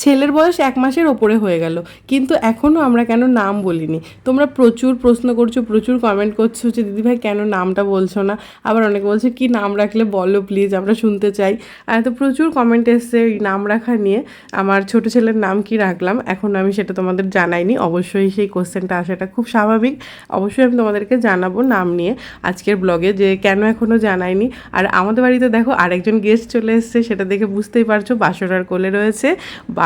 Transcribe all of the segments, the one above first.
ছেলের বয়স এক মাসের ওপরে হয়ে গেল। কিন্তু এখনও আমরা কেন নাম বলিনি? তোমরা প্রচুর প্রশ্ন করছ, প্রচুর কমেন্ট করছ যে, দিদিভাই, কেন নামটা বলছো না? আবার অনেকে বলছে, কি নাম রাখলে বলো প্লিজ আমরা শুনতে চাই। তো প্রচুর কমেন্ট এসছে এই নাম রাখা নিয়ে। আমার ছোট ছেলের নাম কি রাখলাম? এখন আমি সেটা তোমাদের জানাইনি। অবশ্যই সেই কোশ্চেনটা আসাটা খুব স্বাভাবিক। অবশ্যই আমি তোমাদেরকে জানাব নাম নিয়ে আজকের ব্লগে যে, কেন এখনও জানাইনি? আর আমাদের বাড়িতে দেখো আরেকজন গেস্ট চলে এসছে, সেটা দেখে বুঝতেই পারছ বাসনার কোলে রয়েছে।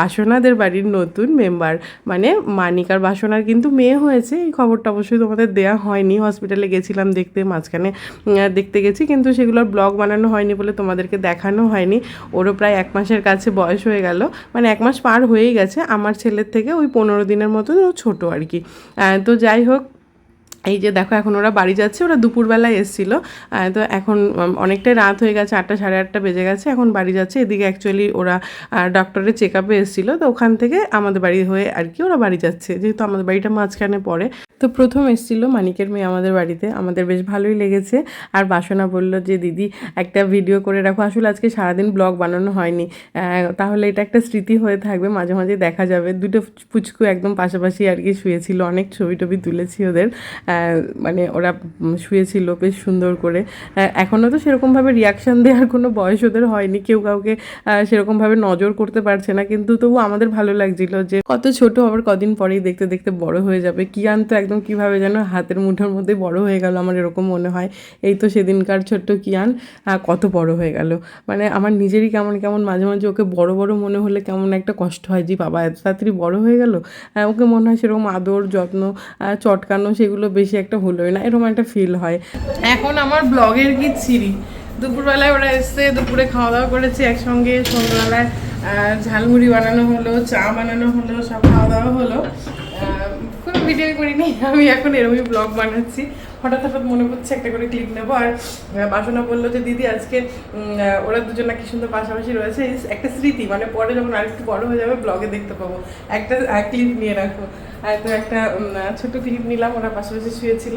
বাসনাদের বাড়ির নতুন মেম্বার মানে মানিকার বাসনার কিন্তু মেয়ে হয়েছে, এই খবরটা অবশ্যই তোমাদের দেওয়া হয়নি। হসপিটালে গেছিলাম দেখতে, মাঝখানে দেখতে গেছি, কিন্তু সেগুলোর ব্লগ বানানো হয়নি বলে তোমাদেরকে দেখানো হয়নি। ওরও প্রায় এক মাসের কাছে বয়স হয়ে গেল মানে এক মাস পার হয়েই গেছে। আমার ছেলের থেকে ওই পনেরো দিনের মতো ও ছোটো আর কি। তো যাই হোক এই যে দেখো, এখন ওরা বাড়ি যাচ্ছে, ওরা দুপুরবেলায় এসেছিল। তো এখন অনেকটাই রাত হয়ে গেছে, আটটা সাড়ে আটটা বেজে গেছে, এখন বাড়ি যাচ্ছে। এদিকে অ্যাকচুয়ালি ওরা ডক্টরের চেক আপে এসেছিল, তো ওখান থেকে আমাদের বাড়ি হয়ে আর কি ওরা বাড়ি যাচ্ছে, যেহেতু আমাদের বাড়িটা মাঝখানে পড়ে। তো প্রথম এসেছিল মানিকের মেয়ে আমাদের বাড়িতে, আমাদের বেশ ভালোই লেগেছে। আর বাসনা বলল যে, দিদি, একটা ভিডিও করে রাখো, আসলে আজকে সারাদিন ব্লগ বানানো হয়নি। তাহলে এটা একটা স্মৃতি হয়ে থাকবে, মাঝে মাঝে দেখা যাবে। দুটো পুচকু একদম পাশাপাশি আর কি শুয়েছিল, অনেক ছবি টবি তুলেছি ওদের। মানে ওরা শুয়েছিল বেশ সুন্দর করে। এখনও তো সেরকমভাবে রিয়াকশান দেওয়ার কোনো বয়স ওদের হয়নি। কেউ কাউকে সেরকমভাবে নজর করতে পারছে না। কিন্তু তবু আমাদের ভালো লাগছিল যে কত ছোট আবার কদিন পরেই দেখতে দেখতে বড় হয়ে যাবে। কিয়ান তো একদম কীভাবে যেন হাতের মুঠোর মধ্যে বড় হয়ে গেল আমার এরকম মনে হয়। এই তো সেদিনকার ছোট্ট কিয়ান কত বড় হয়ে গেল। মানে আমার নিজেরই কেমন কেমন মাঝে মাঝে ওকে বড় বড় মনে হলে কেমন একটা কষ্ট হয়। যে বাবা, এত তাড়াতাড়ি বড় হয়ে গেল? ওকে মনে হয় সেরকম আদর, যত্ন চটকানো, সেগুলো বেশি একটা হলোই না, এরকম একটা ফিল হয়। এখন আমার ব্লগের কি ছিরি দুপুরবেলায় ওরা এসছে, দুপুরে খাওয়া দাওয়া করেছে একসঙ্গে, সন্ধ্যাবেলায় ঝালমুড়ি বানানো হলো, চা বানানো হলো, সব খাওয়া দাওয়া হলো কোনো ভিডিও করিনি আমি এখন এরকমই ব্লগ বানাচ্ছি। হঠাৎ হঠাৎ মনে পড়ছে একটা করে ক্লিপ নেব। আর বাসনা বলল যে, দিদি, আজকে ওরা দুজন নাকি সুন্দর পাশাপাশি রয়েছে। একটা স্মৃতি মানে পরে যখন আরেকটু বড় হয়ে যাবে ব্লগে দেখতে পাবো। একটা ক্লিপ নিয়ে রাখো। তো একটা ছোট ক্লিপ নিলাম, ওরা পাশাপাশি শুয়েছিল।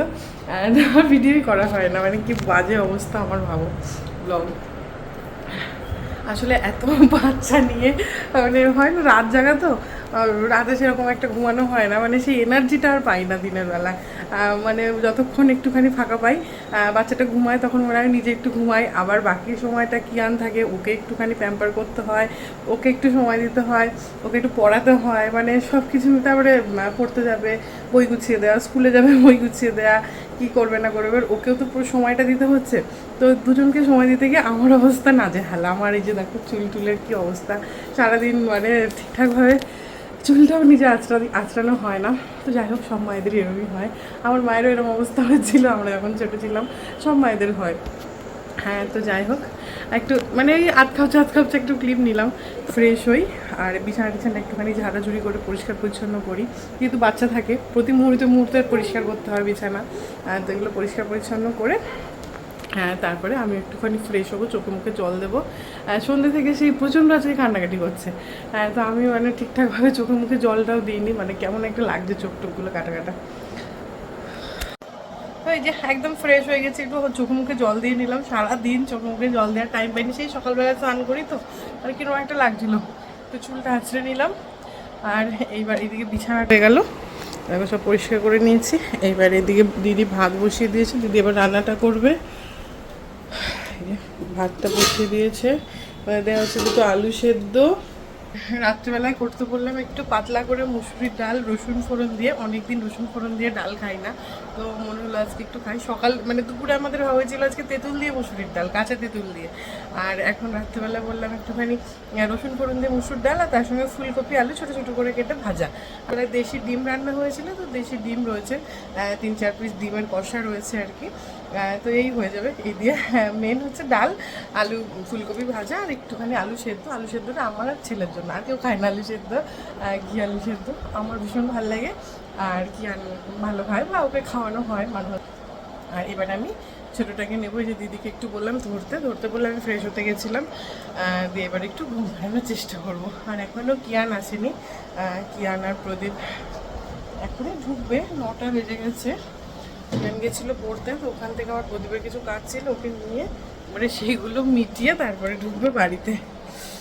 ভিডিওই করা হয় না। মানে কি বাজে অবস্থা আমার ভাবো ব্লগ আসলে এত বাচ্চা নিয়ে মানে হয় না রাত জাগা তো রাতে সেরকম একটা ঘুমানো হয় না মানে সেই এনার্জিটা আর পাই না দিনের বেলা। মানে যতক্ষণ একটুখানি ফাঁকা পাই বাচ্চাটা ঘুমায় তখন ওরা নিজে একটু ঘুমায়, আবার বাকি সময়টা কিয়ান থাকে, ওকে একটুখানি প্যাম্পার করতে হয়, ওকে একটু সময় দিতে হয়, ওকে একটু পড়াতে হয় মানে সব কিছু তারপরে পড়তে যাবে, বই গুছিয়ে দেওয়া স্কুলে যাবে, বই গুছিয়ে দেওয়া কী করবে না করবে ওকেও তো পুরো সময়টা দিতে হচ্ছে। তো দুজনকে সময় দিতে গিয়ে আমার অবস্থা না যে হালা আমার এই যে দেখো চুল টুলের কী অবস্থা। সারাদিন মানে ঠিকঠাকভাবে চুলটাও নিজে আঁচড়া আঁচড়ানো হয় না। তো যাই হোক, সব মায়েদেরই এরকমই হয়। আমার মায়েরও এরকম অবস্থা হয়েছিল, আমরা যখন ছোটো ছিলাম, সব মায়েদের হয়। হ্যাঁ তো যাই হোক। একটু মানে এই আধ খাপচা আধ খাপচা একটু ক্লিপ নিলাম, ফ্রেশ হই। আর বিছানা টিছানা একটুখানি ঝাড়াঝুড়ি করে পরিষ্কার পরিচ্ছন্ন করি। যেহেতু বাচ্চা থাকে, প্রতি মুহূর্তে মুহূর্তে পরিষ্কার করতে হয় বিছানা। তো এগুলো পরিষ্কার পরিচ্ছন্ন করে হ্যাঁ তারপরে আমি একটুখানি ফ্রেশ হব, চোখে মুখে জল দেবো। সন্ধ্যে থেকে সেই প্রচণ্ড আজকে কান্নাকাটি করছে। হ্যাঁ তো আমি মানে ঠিকঠাকভাবে চোখে মুখে জলটাও দিইনি মানে কেমন একটা লাগছে চোখ টোকগুলো কাটা কাটা ওই যে একদম ফ্রেশ হয়ে গেছে, একটু চোখে মুখে জল দিয়ে নিলাম। সারা দিন চোখে মুখে জল দেওয়ার টাইম পাইনি, সেই সকালবেলা স্নান করি তো, আর কীরকম একটা লাগছিল। তো চুলটা আঁচড়ে নিলাম, আর এইবার এইদিকে বিছানা হয়ে গেল। দেখো সব পরিষ্কার করে নিয়েছি। এইবার এদিকে দিদি ভাত বসিয়ে দিয়েছে, দিদি এবার রান্নাটা করবে। ভাতটা বসিয়ে দিয়েছে। এবার দেওয়া হচ্ছে দুটো আলু সেদ্ধ রাত্রিবেলায় করতে বললাম একটু পাতলা করে মুসুরির ডাল, রসুন ফোড়ন দিয়ে, অনেকদিন রসুন ফোড়ন দিয়ে ডাল খাই না। তো মনে হলো আজকে একটু খাই। সকাল মানে দুপুরে আমাদের হয়েছিল আজকে তেঁতুল দিয়ে মুসুরির ডাল, কাঁচা তেঁতুল দিয়ে। আর এখন রাত্রিবেলা বললাম একটুখানি রসুন ফোড়ন দিয়ে মুসুর ডাল আর তার সঙ্গে ফুলকপি, আলু ছোটো ছোটো করে কেটে ভাজা। আর দেশি ডিম রান্না হয়েছিল, তো দেশি ডিম রয়েছে তিন চার পিস ডিমের কষা রয়েছে আর কি। তো এই হয়ে যাবে। এই দিয়ে মেন হচ্ছে ডাল, আলু, ফুলকপি ভাজা আর একটুখানি আলু সেদ্ধ। আলু সেদ্ধটা আমার আর ছেলের জন্য। আর কেউ খায় না আলু সেদ্ধ ঘি আলু সেদ্ধ। আমার ভীষণ ভালো লাগে। আর কি ভালো খায় বা ওকে খাওয়ানো হয় মাঝে। আর এবার আমি ছোটোটাকে নেব। যে দিদিকে একটু বললাম ধরতে ধরতে বললে আমি ফ্রেশ হতে গেছিলাম। দিয়ে এবার একটু ঘুম পাড়ানোর চেষ্টা করব। আর এখনও কিয়ান আসেনি। কিয়ান আর প্রদীপ এখনই ঢুকবে। নটা বেজে গেছে। ট্রেন গেছিল পড়তে, তো ওখান থেকে আমার প্রদীপের কিছু কাজ ছিল, ওকে নিয়ে মানে সেইগুলো মিটিয়ে তারপরে ঢুকবে বাড়িতে।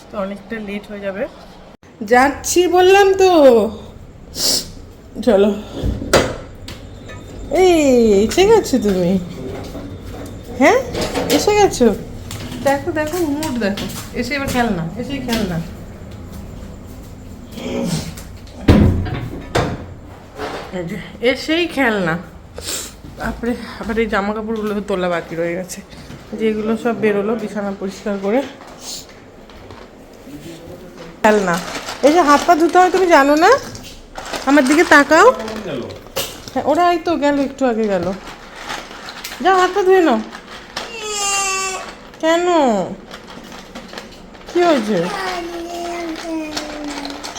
তো অনেকটা লেট হয়ে যাবে। যাচ্ছি বললাম তো। চলো। এই, এসে গেছো তুমি? হ্যাঁ? এসে গেছো? দেখো দেখো মুড দেখো। এসে এবার খেল না এসেই খেল না এসেই খেল না তারপরে আবার এই জামা কাপড়গুলো তোলা বাকি রয়ে গেছে। যেগুলো সব বেরোলো, বিছানা পরিষ্কার করে। খেল না এই যে হাত পা ধুতে হয় তুমি জানো না? আমার দিকে তাকাও। হ্যাঁ ওরা এই তো গেল, একটু আগে গেল। যাও, হাত পা ধুয়ে নাও। কেন? কি হয়েছে?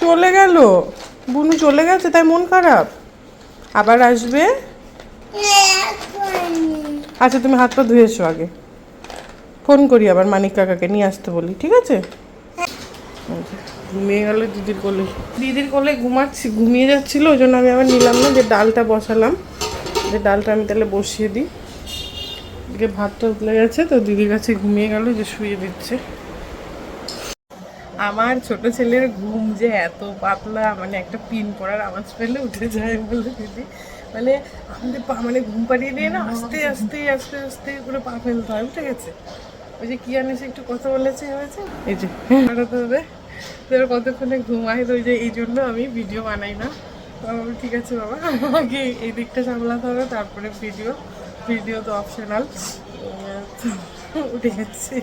চলে গেল। বুনু চলে গেছে, তাই মন খারাপ। আবার আসবে? আচ্ছা তুমি হাত পা ধুয়ে আগে। ফোন করি আবার মানিক কাকাকে, নিয়ে আসতে বলি, ঠিক আছে? ঘুমিয়ে গেল দিদির কোলে। দিদির কোলে ঘুমাচ্ছি, ঘুমিয়ে যাচ্ছিল, ওই জন্য আমি আবার নিলাম না, যে ডালটা বসালাম। যে ডালটা আমি তাহলে বসিয়ে দিই। এদিকে ভাতটা উতলে গেছে, তো দিদির কাছে ঘুমিয়ে গেল, যে শুয়ে দিচ্ছে। আমার ছোট ছেলের ঘুম যে এত পাতলা মানে একটা পিন পড়ার আওয়াজ পেলে উঠে যায় বলে দিদি। মানে আমাদের পা মানে ঘুম পাড়িয়ে দিয়ে না আস্তে আস্তে আস্তে আস্তে করে পা ফেলতে হয় উঠে গেছে? ওই যে কি আনেছে একটু কথা বলেছে, হয়েছে? এই যে বাড়াতে হবে তো কতক্ষণে ঘুমাই তো ওই যে এই জন্য আমি ভিডিও বানাই না। ঠিক আছে বাবা, আমাকে এই দিকটা সামলাতে হবে, তারপরে ভিডিও ভিডিও তো অপশনাল উঠে গেছে।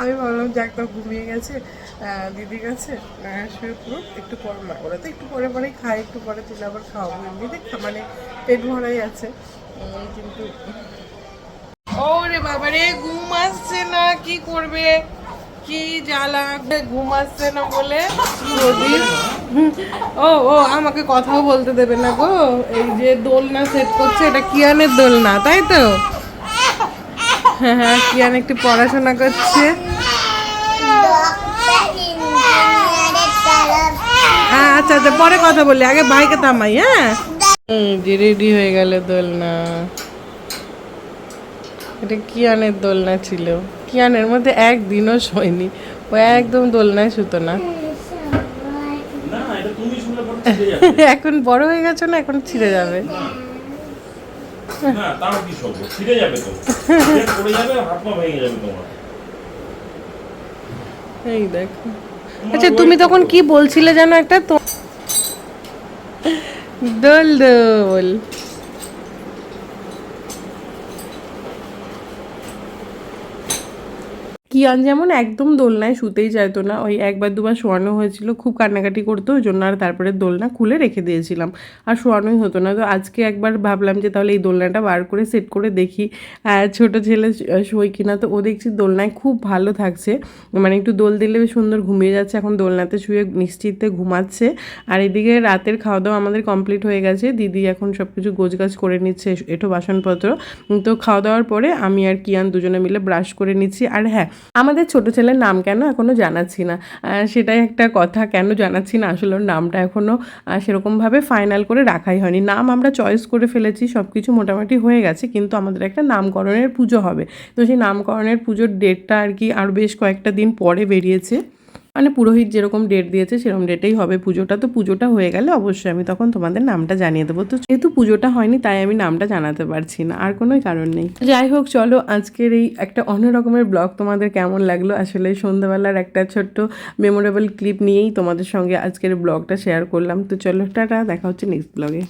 আমি ভাবলাম যাক তো ঘুমিয়ে গেছে দিদি গেছে শুয়ে পুরো একটু পর না ওরা তো একটু পরে পরেই খায় একটু পরে তুলে আবার খাওয়াবো। এমনিতে মানে পেট ভরাই আছে। কিন্তু ওরে বাবা রে ঘুম আসছে না, কি করবে? কি জ্বালা? ঘুম আসছে না বলে ও ও, আমাকে কথাও বলতে দেবে না গো। এই যে দোলনা সেট করছে, এটা কিয়ানের দোলনা, তাই তো? হ্যাঁ হ্যাঁ কিয়ান একটু পড়াশোনা করছে। হ্যাঁ আচ্ছা আচ্ছা পরে কথা বলি আগে ভাইকে থামাই হ্যাঁ? যে রেডি হয়ে গেল দোলনা। এটা কিয়ানের দোলনা ছিল। কিয়ানের মধ্যে একদিনও শোয়নি। ও একদম দোলনায় শুতো না। এখন বড় হয়ে গেছো না এখন ছিঁড়ে যাবে? না তাও কি সব? ছিঁড়ে যাবে তো। পড়ে যাবে হাত পা ভেঙে যাবে তোমার। এই দেখো। আচ্ছা তুমি তখন কি বলছিলে জানো একটা? তো দোল দোল। কিয়ান যেমন একদম দোলনায় শুতেই চাইতো না। ওই একবার দুবার শোয়ানো হয়েছিল, খুব কান্নাকাটি করতো, ওই জন্য আর তারপরে দোলনা খুলে রেখে দিয়েছিলাম। আর শোয়ানোই হতো না। তো আজকে একবার ভাবলাম যে তাহলে এই দোলনাটা বার করে সেট করে দেখি ছোট ছেলে শোয় কিনা। তো ও দেখছি দোলনায় খুব ভালো থাকছে। মানে একটু দোল দিলে সুন্দর ঘুমিয়ে যাচ্ছে। এখন দোলনাতে শুয়ে নিশ্চিন্তে ঘুমাচ্ছে। আর এদিকে রাতের খাওয়া দাওয়া আমাদের কমপ্লিট হয়ে গেছে। দিদি এখন সব কিছু গোছগাছ করে নিচ্ছে এটো বাসনপত্র। তো খাওয়া দাওয়ার পরে আমি আর কিয়ান দুজনে মিলে ব্রাশ করে নিচ্ছি। আর হ্যাঁ আমাদের ছোট ছেলের নাম কেন এখনও জানাচ্ছি না? সেটাই একটা কথা, কেন জানাচ্ছি না? আসলে ওর নামটা এখনও সেরকমভাবে ফাইনাল করে রাখাই হয়নি। নাম আমরা চয়েস করে ফেলেছি সব কিছু মোটামুটি হয়ে গেছে, কিন্তু আমাদের একটা নামকরণের পুজো হবে। তো সেই নামকরণের পুজোর ডেটটা আর কি আর বেশ কয়েকটা দিন পরে বেরিয়েছে। মানে পুরোহিত যেরকম ডেট দিয়েছে, সেরকম ডেটেই হবে পুজোটা। তো পুজোটা হয়ে গেলে অবশ্যই আমি তখন তোমাদের নামটা জানিয়ে দেবো। তো যেহেতু পুজোটা হয়নি, তাই আমি নামটা জানাতে পারছি না। আর কোনোই কারণ নেই। যাই হোক, চলো আজকের এই একটা অন্য রকমের ব্লগ তোমাদের কেমন লাগল? আসলে সন্ধ্যাবেলার একটা ছোট্ট মেমোরেবল ক্লিপ নিয়েই তোমাদের সঙ্গে আজকের ব্লগটা শেয়ার করলাম। তো চলো, টাটা, দেখা হচ্ছে নেক্সট ব্লগে